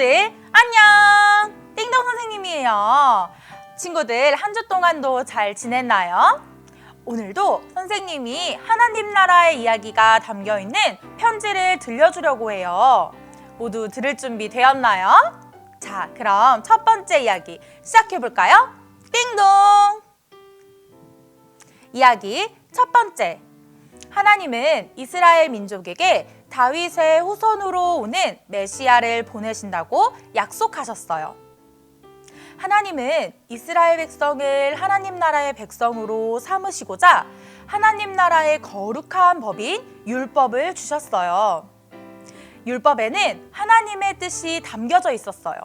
친구들 안녕 띵동 선생님이에요 친구들 한 주 동안도 잘 지냈나요? 오늘도 선생님이 하나님 나라의 이야기가 담겨 있는 편지를 들려주려고 해요 모두 들을 준비 되었나요? 자 그럼 첫 번째 이야기 시작해 볼까요? 띵동 이야기 첫 번째 하나님은 이스라엘 민족에게 다윗의 후손으로 오는 메시아를 보내신다고 약속하셨어요. 하나님은 이스라엘 백성을 하나님 나라의 백성으로 삼으시고자 하나님 나라의 거룩한 법인 율법을 주셨어요. 율법에는 하나님의 뜻이 담겨져 있었어요.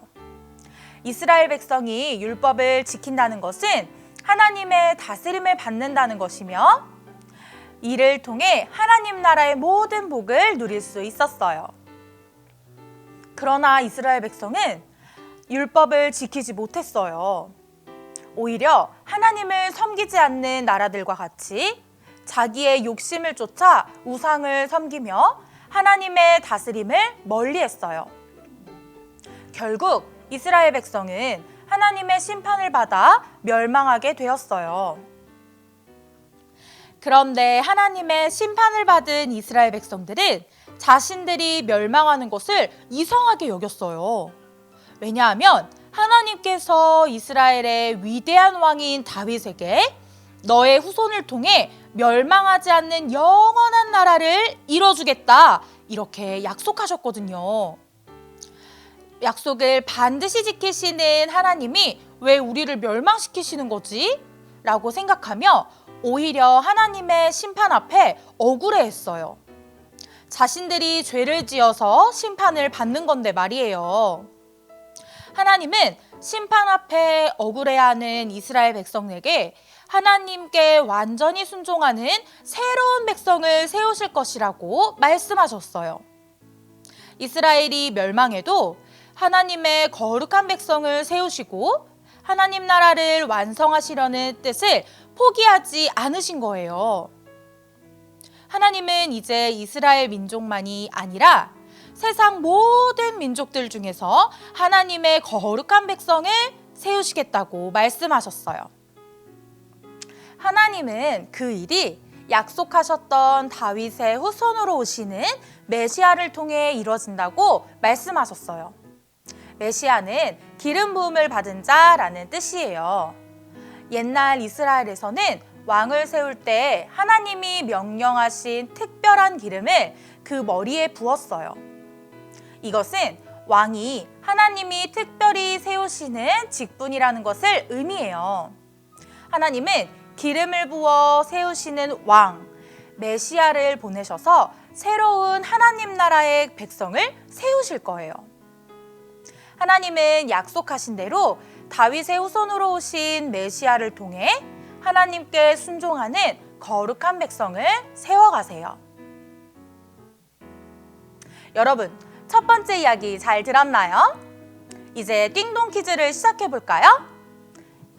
이스라엘 백성이 율법을 지킨다는 것은 하나님의 다스림을 받는다는 것이며 이를 통해 하나님 나라의 모든 복을 누릴 수 있었어요. 그러나 이스라엘 백성은 율법을 지키지 못했어요. 오히려 하나님을 섬기지 않는 나라들과 같이 자기의 욕심을 쫓아 우상을 섬기며 하나님의 다스림을 멀리 했어요. 결국 이스라엘 백성은 하나님의 심판을 받아 멸망하게 되었어요. 그런데 하나님의 심판을 받은 이스라엘 백성들은 자신들이 멸망하는 것을 이상하게 여겼어요. 왜냐하면 하나님께서 이스라엘의 위대한 왕인 다윗에게 너의 후손을 통해 멸망하지 않는 영원한 나라를 이뤄주겠다. 이렇게 약속하셨거든요. 약속을 반드시 지키시는 하나님이 왜 우리를 멸망시키시는 거지? 라고 생각하며 오히려 하나님의 심판 앞에 억울해 했어요. 자신들이 죄를 지어서 심판을 받는 건데 말이에요. 하나님은 심판 앞에 억울해하는 이스라엘 백성에게 하나님께 완전히 순종하는 새로운 백성을 세우실 것이라고 말씀하셨어요. 이스라엘이 멸망해도 하나님의 거룩한 백성을 세우시고 하나님 나라를 완성하시려는 뜻을 포기하지 않으신 거예요. 하나님은 이제 이스라엘 민족만이 아니라 세상 모든 민족들 중에서 하나님의 거룩한 백성을 세우시겠다고 말씀하셨어요. 하나님은 그 일이 약속하셨던 다윗의 후손으로 오시는 메시아를 통해 이루어진다고 말씀하셨어요. 메시아는 기름 부음을 받은 자라는 뜻이에요. 옛날 이스라엘에서는 왕을 세울 때 하나님이 명령하신 특별한 기름을 그 머리에 부었어요. 이것은 왕이 하나님이 특별히 세우시는 직분이라는 것을 의미해요. 하나님은 기름을 부어 세우시는 왕, 메시아를 보내셔서 새로운 하나님 나라의 백성을 세우실 거예요. 하나님은 약속하신 대로 다윗의 후손으로 오신 메시아를 통해 하나님께 순종하는 거룩한 백성을 세워가세요. 여러분, 첫 번째 이야기 잘 들었나요? 이제 띵동 퀴즈를 시작해 볼까요?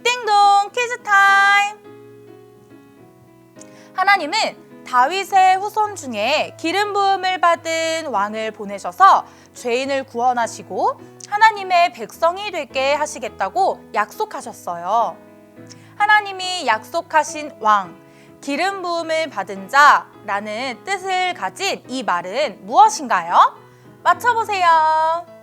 띵동 퀴즈 타임! 하나님은 다윗의 후손 중에 기름 부음을 받은 왕을 보내셔서 죄인을 구원하시고 하나님의 백성이 되게 하시겠다고 약속하셨어요. 하나님이 약속하신 왕, 기름 부음을 받은 자라는 뜻을 가진 이 말은 무엇인가요? 맞춰보세요.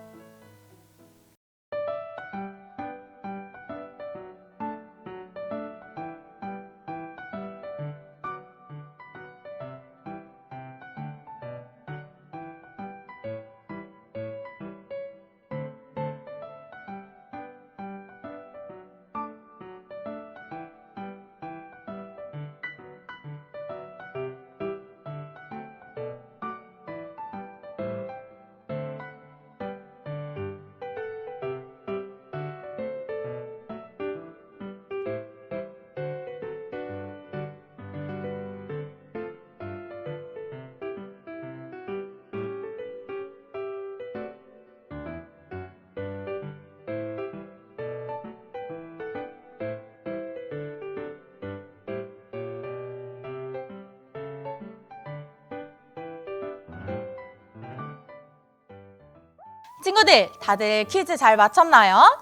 친구들, 다들 퀴즈 잘 맞췄나요?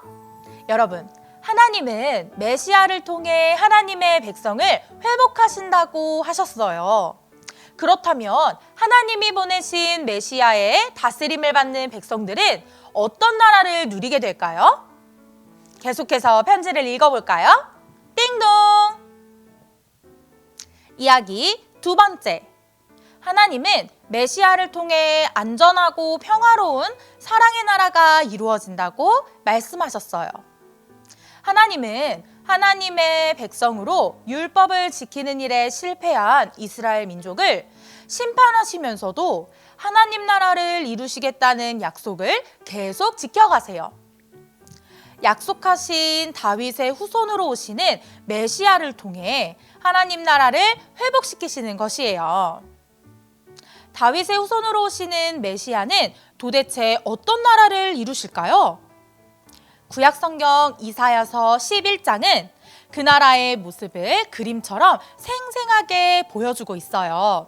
여러분, 하나님은 메시아를 통해 하나님의 백성을 회복하신다고 하셨어요. 그렇다면 하나님이 보내신 메시아의 다스림을 받는 백성들은 어떤 나라를 누리게 될까요? 계속해서 편지를 읽어볼까요? 띵동! 이야기 두 번째. 하나님은 메시아를 통해 안전하고 평화로운 사랑의 나라가 이루어진다고 말씀하셨어요. 하나님은 하나님의 백성으로 율법을 지키는 일에 실패한 이스라엘 민족을 심판하시면서도 하나님 나라를 이루시겠다는 약속을 계속 지켜가세요. 약속하신 다윗의 후손으로 오시는 메시아를 통해 하나님 나라를 회복시키시는 것이에요. 다윗의 후손으로 오시는 메시아는 도대체 어떤 나라를 이루실까요? 구약 성경 이사야서 11장은 그 나라의 모습을 그림처럼 생생하게 보여주고 있어요.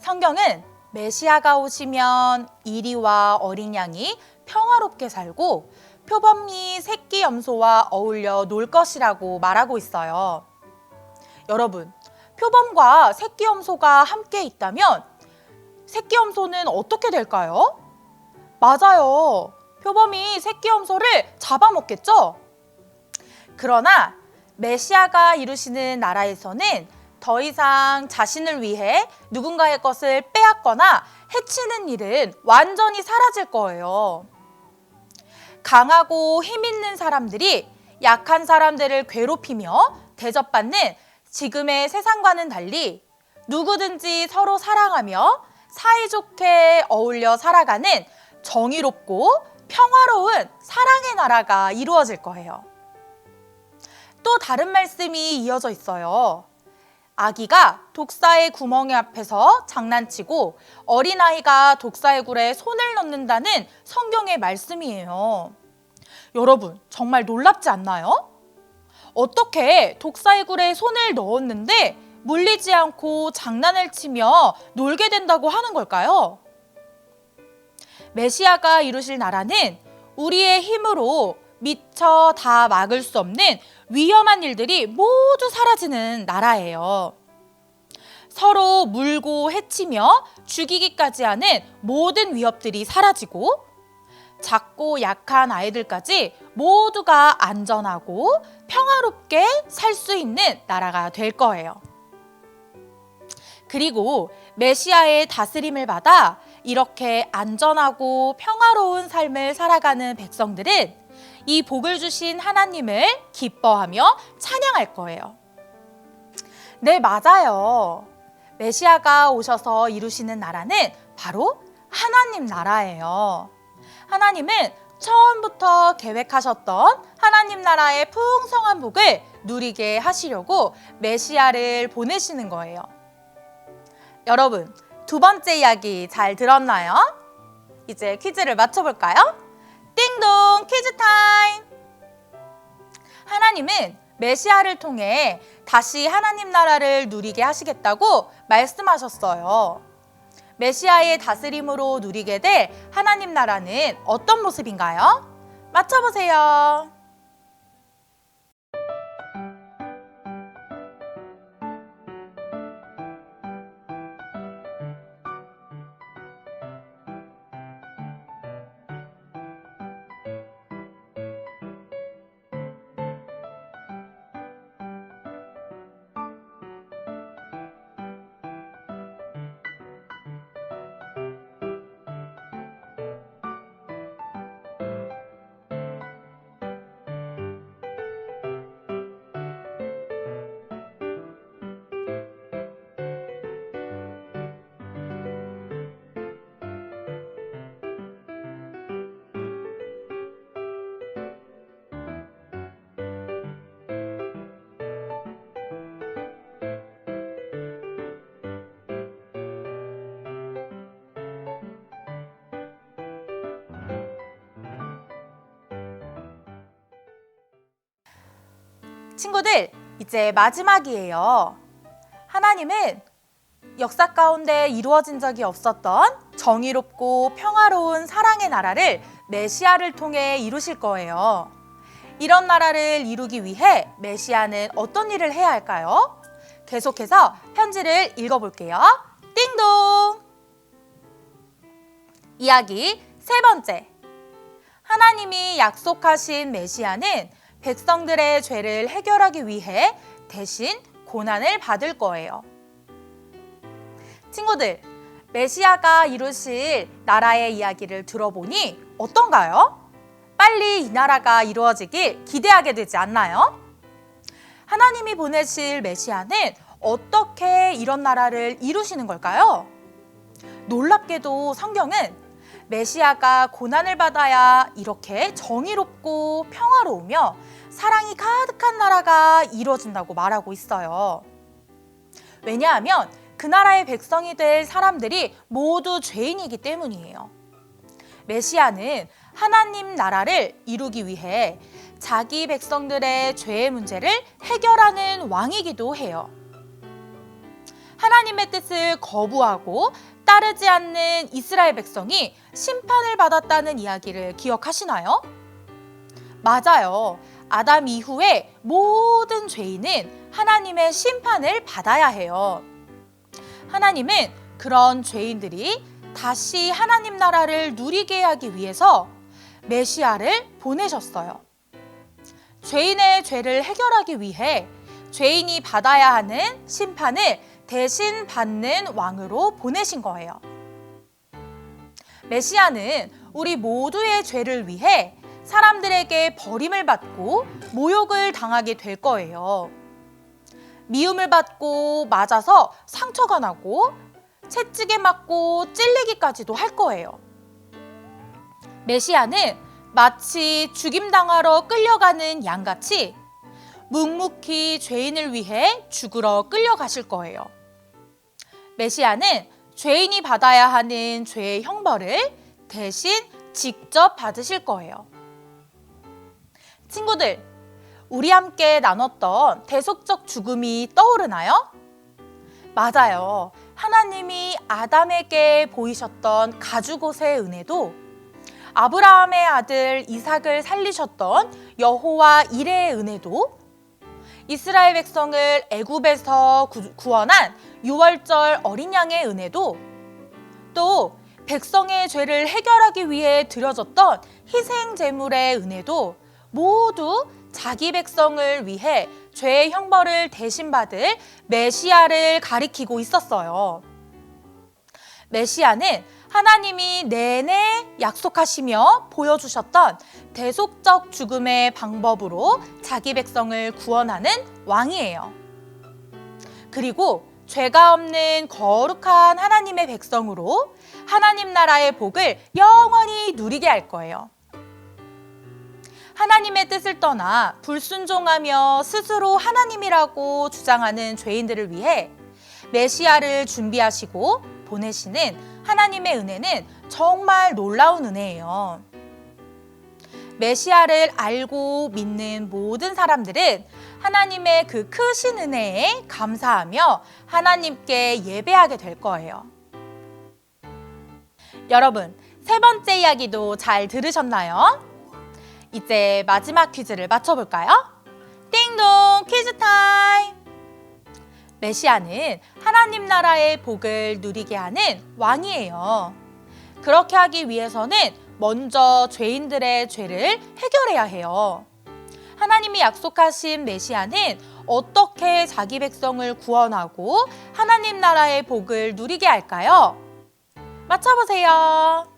성경은 메시아가 오시면 이리와 어린 양이 평화롭게 살고 표범이 새끼 염소와 어울려 놀 것이라고 말하고 있어요. 여러분, 표범과 새끼 염소가 함께 있다면 새끼 염소는 어떻게 될까요? 맞아요. 표범이 새끼 염소를 잡아먹겠죠? 그러나 메시아가 이루시는 나라에서는 더 이상 자신을 위해 누군가의 것을 빼앗거나 해치는 일은 완전히 사라질 거예요. 강하고 힘 있는 사람들이 약한 사람들을 괴롭히며 대접받는 지금의 세상과는 달리 누구든지 서로 사랑하며 사이좋게 어울려 살아가는 정의롭고 평화로운 사랑의 나라가 이루어질 거예요. 또 다른 말씀이 이어져 있어요. 아기가 독사의 구멍 앞에서 장난치고 어린아이가 독사의 굴에 손을 넣는다는 성경의 말씀이에요. 여러분, 정말 놀랍지 않나요? 어떻게 독사의 굴에 손을 넣었는데 물리지 않고 장난을 치며 놀게 된다고 하는 걸까요? 메시아가 이루실 나라는 우리의 힘으로 미처 다 막을 수 없는 위험한 일들이 모두 사라지는 나라예요. 서로 물고 해치며 죽이기까지 하는 모든 위협들이 사라지고 작고 약한 아이들까지 모두가 안전하고 평화롭게 살 수 있는 나라가 될 거예요. 그리고 메시아의 다스림을 받아 이렇게 안전하고 평화로운 삶을 살아가는 백성들은 이 복을 주신 하나님을 기뻐하며 찬양할 거예요. 네, 맞아요. 메시아가 오셔서 이루시는 나라는 바로 하나님 나라예요. 하나님은 처음부터 계획하셨던 하나님 나라의 풍성한 복을 누리게 하시려고 메시아를 보내시는 거예요. 여러분, 두 번째 이야기 잘 들었나요? 이제 퀴즈를 맞춰볼까요? 띵동 퀴즈 타임! 하나님은 메시아를 통해 다시 하나님 나라를 누리게 하시겠다고 말씀하셨어요. 메시아의 다스림으로 누리게 될 하나님 나라는 어떤 모습인가요? 맞춰보세요. 친구들, 이제 마지막이에요. 하나님은 역사 가운데 이루어진 적이 없었던 정의롭고 평화로운 사랑의 나라를 메시아를 통해 이루실 거예요. 이런 나라를 이루기 위해 메시아는 어떤 일을 해야 할까요? 계속해서 편지를 읽어볼게요. 띵동! 이야기 세 번째. 하나님이 약속하신 메시아는 백성들의 죄를 해결하기 위해 대신 고난을 받을 거예요. 친구들, 메시아가 이루실 나라의 이야기를 들어보니 어떤가요? 빨리 이 나라가 이루어지길 기대하게 되지 않나요? 하나님이 보내실 메시아는 어떻게 이런 나라를 이루시는 걸까요? 놀랍게도 성경은 메시아가 고난을 받아야 이렇게 정의롭고 평화로우며 사랑이 가득한 나라가 이루어진다고 말하고 있어요. 왜냐하면 그 나라의 백성이 될 사람들이 모두 죄인이기 때문이에요. 메시아는 하나님 나라를 이루기 위해 자기 백성들의 죄의 문제를 해결하는 왕이기도 해요. 하나님의 뜻을 거부하고 따르지 않는 이스라엘 백성이 심판을 받았다는 이야기를 기억하시나요? 맞아요. 아담 이후에 모든 죄인은 하나님의 심판을 받아야 해요. 하나님은 그런 죄인들이 다시 하나님 나라를 누리게 하기 위해서 메시아를 보내셨어요. 죄인의 죄를 해결하기 위해 죄인이 받아야 하는 심판을 대신 받는 왕으로 보내신 거예요. 메시아는 우리 모두의 죄를 위해 사람들에게 버림을 받고 모욕을 당하게 될 거예요. 미움을 받고 맞아서 상처가 나고 채찍에 맞고 찔리기까지도 할 거예요. 메시아는 마치 죽임당하러 끌려가는 양같이 묵묵히 죄인을 위해 죽으러 끌려가실 거예요. 메시아는 죄인이 받아야 하는 죄의 형벌을 대신 직접 받으실 거예요. 친구들, 우리 함께 나눴던 대속적 죽음이 떠오르나요? 맞아요. 하나님이 아담에게 보이셨던 가죽옷의 은혜도 아브라함의 아들 이삭을 살리셨던 여호와 이레의 은혜도 이스라엘 백성을 애굽에서 구원한 유월절 어린 양의 은혜도 또 백성의 죄를 해결하기 위해 드려졌던 희생 제물의 은혜도 모두 자기 백성을 위해 죄의 형벌을 대신 받을 메시아를 가리키고 있었어요. 메시아는 하나님이 내내 약속하시며 보여주셨던 대속적 죽음의 방법으로 자기 백성을 구원하는 왕이에요. 그리고 죄가 없는 거룩한 하나님의 백성으로 하나님 나라의 복을 영원히 누리게 할 거예요. 하나님의 뜻을 떠나 불순종하며 스스로 하나님이라고 주장하는 죄인들을 위해 메시아를 준비하시고 보내시는 하나님의 은혜는 정말 놀라운 은혜예요. 메시아를 알고 믿는 모든 사람들은 하나님의 그 크신 은혜에 감사하며 하나님께 예배하게 될 거예요. 여러분, 세 번째 이야기도 잘 들으셨나요? 이제 마지막 퀴즈를 맞춰볼까요? 띵동 퀴즈 타임! 메시아는 하나님 나라의 복을 누리게 하는 왕이에요. 그렇게 하기 위해서는 먼저 죄인들의 죄를 해결해야 해요. 하나님이 약속하신 메시아는 어떻게 자기 백성을 구원하고 하나님 나라의 복을 누리게 할까요? 맞춰보세요.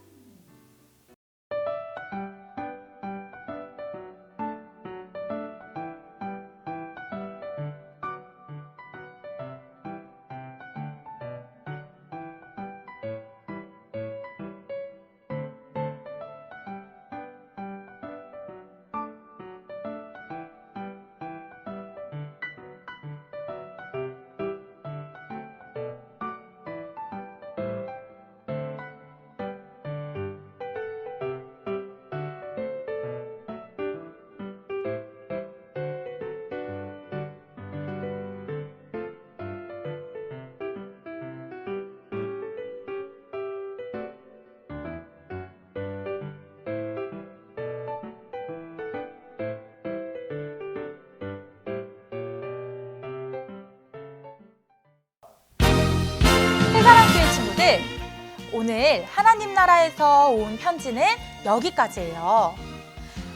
오늘 하나님 나라에서 온 편지는 여기까지예요.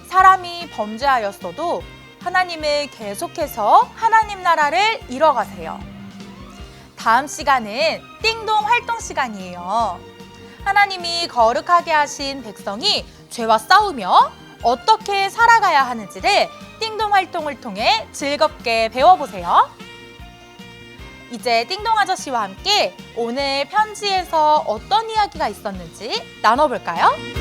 사람이 범죄하였어도 하나님은 계속해서 하나님 나라를 이뤄가세요. 다음 시간은 띵동 활동 시간이에요. 하나님이 거룩하게 하신 백성이 죄와 싸우며 어떻게 살아가야 하는지를 띵동 활동을 통해 즐겁게 배워보세요. 이제 띵동 아저씨와 함께 오늘 편지에서 어떤 이야기가 있었는지 나눠볼까요?